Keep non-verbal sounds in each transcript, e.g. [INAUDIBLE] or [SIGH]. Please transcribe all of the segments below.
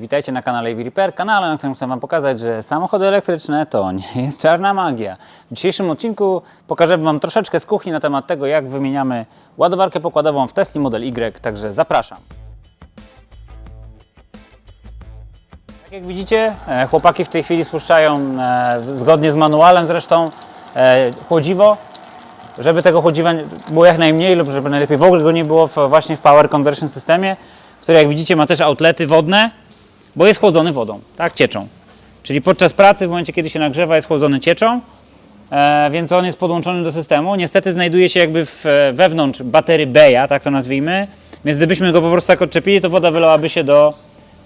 Witajcie na kanale EV Repair, kanale, na którym chcę Wam pokazać, że samochody elektryczne to nie jest czarna magia. W dzisiejszym odcinku pokażę Wam troszeczkę z kuchni na temat tego, jak wymieniamy ładowarkę pokładową w Tesla Model Y, także zapraszam. Tak jak widzicie, e, chłopaki w tej chwili spuszczają, e, zgodnie z manualem zresztą, e, chłodziwo, żeby tego chłodziwa było jak najmniej lub żeby najlepiej w ogóle go nie było właśnie w Power Conversion systemie, który jak widzicie ma też outlety wodne, bo jest chłodzony wodą, tak, cieczą. Czyli podczas pracy, w momencie kiedy się nagrzewa, jest chłodzony cieczą, e, więc on jest podłączony do systemu. Niestety znajduje się jakby w, e, wewnątrz baterii Beja, tak to nazwijmy, więc gdybyśmy go po prostu tak odczepili, to woda wylałaby się do,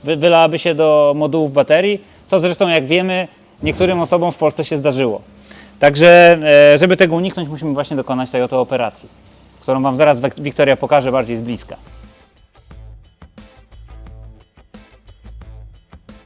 wy, wylałaby się do modułów baterii, co zresztą jak wiemy, niektórym osobom w Polsce się zdarzyło. Także, e, żeby tego uniknąć, musimy właśnie dokonać tej oto operacji, którą Wam zaraz Wik- Wiktoria pokaże bardziej z bliska.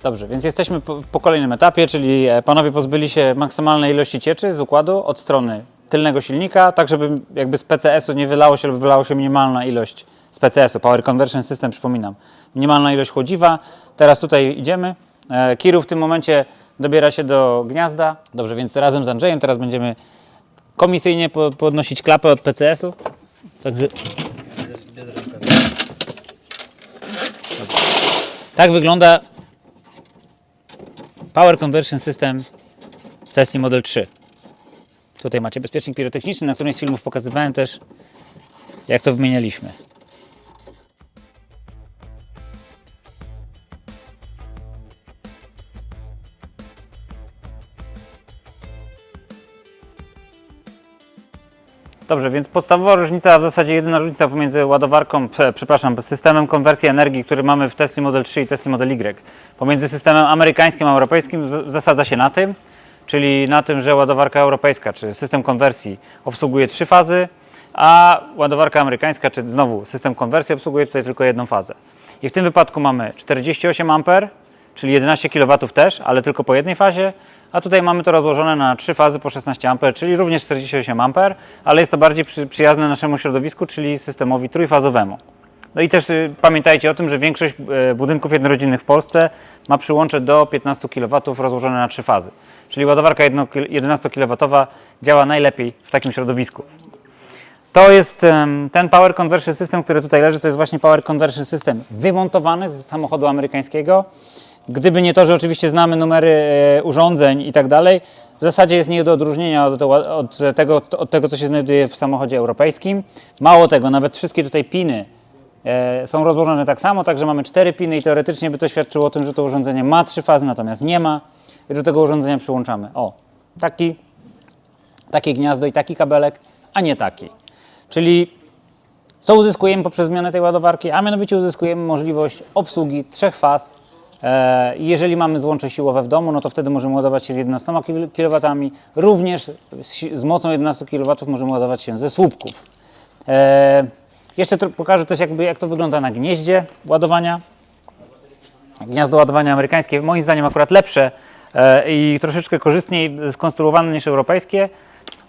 Dobrze, więc jesteśmy po, po kolejnym etapie, czyli e, panowie pozbyli się maksymalnej ilości cieczy z układu od strony tylnego silnika, tak żeby jakby z PCS-u nie wylało się lub wylało się minimalna ilość z PCS-u, Power Conversion System, przypominam, minimalna ilość chłodziwa. Teraz tutaj idziemy. E, Kiru w tym momencie dobiera się do gniazda. Dobrze, więc razem z Andrzejem teraz będziemy komisyjnie po, podnosić klapę od PCS-u. Także tak wygląda Power Conversion System Tesla Model 3. Tutaj macie bezpiecznik pirotechniczny, na którymś z filmów pokazywałem też, jak to wymienialiśmy. Dobrze, więc podstawowa różnica, a w zasadzie jedyna różnica pomiędzy ładowarką, przepraszam, systemem konwersji energii, który mamy w Tesla Model 3 i Tesla Model Y, pomiędzy systemem amerykańskim a europejskim zasadza się na tym, czyli na tym, że ładowarka europejska, czy system konwersji obsługuje trzy fazy, a ładowarka amerykańska, czy znowu system konwersji obsługuje tutaj tylko jedną fazę. I w tym wypadku mamy 48 A, czyli 11 kW też, ale tylko po jednej fazie, a tutaj mamy to rozłożone na trzy fazy po 16 A, czyli również 48 A, ale jest to bardziej przy, przyjazne naszemu środowisku, czyli systemowi trójfazowemu. No i też y, pamiętajcie o tym, że większość y, budynków jednorodzinnych w Polsce ma przyłącze do 15 kW rozłożone na trzy fazy. Czyli ładowarka 11 kW działa najlepiej w takim środowisku. To jest ten Power Conversion System, który tutaj leży, to jest właśnie Power Conversion System wymontowany z samochodu amerykańskiego. Gdyby nie to, że oczywiście znamy numery e, urządzeń i tak dalej, w zasadzie jest nie do odróżnienia od, od, tego, od tego, co się znajduje w samochodzie europejskim. Mało tego, nawet wszystkie tutaj piny e, są rozłożone tak samo, także mamy cztery piny i teoretycznie by to świadczyło o tym, że to urządzenie ma trzy fazy, natomiast nie ma. I do tego urządzenia przyłączamy, o, taki, takie gniazdo i taki kabelek, a nie taki. Czyli co uzyskujemy poprzez zmianę tej ładowarki? A mianowicie uzyskujemy możliwość obsługi trzech faz. E, Jeżeli mamy złącze siłowe w domu, no to wtedy możemy ładować się z 11 kW. Również z, mocą 11 kW możemy ładować się ze słupków. E, Jeszcze pokażę też jakby jak to wygląda na gnieździe ładowania. Gniazdo ładowania amerykańskie moim zdaniem akurat lepsze e, i troszeczkę korzystniej skonstruowane niż europejskie.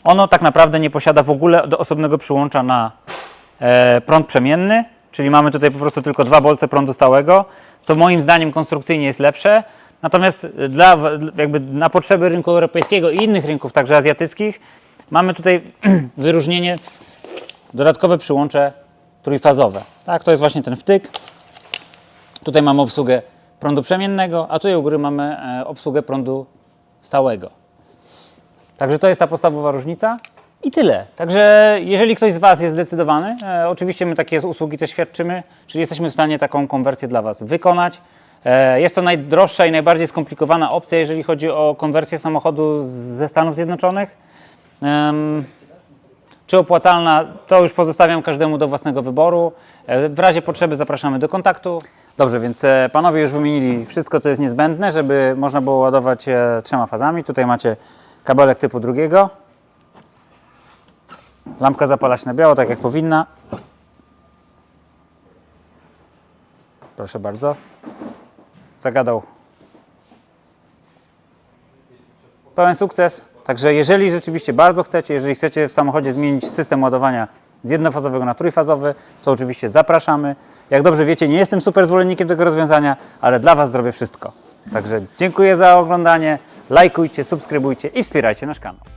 Ono tak naprawdę nie posiada w ogóle osobnego przyłącza na prąd przemienny, czyli mamy tutaj po prostu tylko dwa bolce prądu stałego, co moim zdaniem konstrukcyjnie jest lepsze. Natomiast dla, jakby na potrzeby rynku europejskiego i innych rynków, także azjatyckich, mamy tutaj [CLEARS THROAT] wyróżnienie dodatkowe przyłącze trójfazowe. Tak, to jest właśnie ten wtyk. Tutaj mamy obsługę prądu przemiennego, a tutaj u góry mamy e, obsługę prądu stałego. Także to jest ta podstawowa różnica i tyle. Także jeżeli ktoś z Was jest zdecydowany, e, oczywiście my takie usługi też świadczymy, czyli jesteśmy w stanie taką konwersję dla Was wykonać. E, jest to najdroższa i najbardziej skomplikowana opcja, jeżeli chodzi o konwersję samochodu z- ze Stanów Zjednoczonych. Czy opłacalna, to już pozostawiam każdemu do własnego wyboru. E, W razie potrzeby zapraszamy do kontaktu. Dobrze, więc e, panowie już wymienili wszystko, co jest niezbędne, żeby można było ładować e, trzema fazami. Tutaj macie kabelek typu drugiego. Lampka zapala się na biało, tak jak powinna. Proszę bardzo. Zagadał. Pełen sukces. Także jeżeli rzeczywiście bardzo chcecie, jeżeli chcecie w samochodzie zmienić system ładowania z jednofazowego na trójfazowy, to oczywiście zapraszamy. Jak dobrze wiecie, nie jestem super zwolennikiem tego rozwiązania, ale dla Was zrobię wszystko. Także dziękuję za oglądanie, lajkujcie, subskrybujcie i wspierajcie nasz kanał.